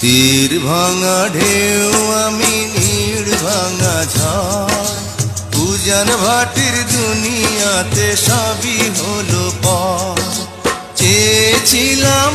তীর ভাঙা ঢেউ আমি নীর ভাঙা ঝড়। পূজন ভাটির দুনিয়াতে সবই হলো পর চেয়েছিলাম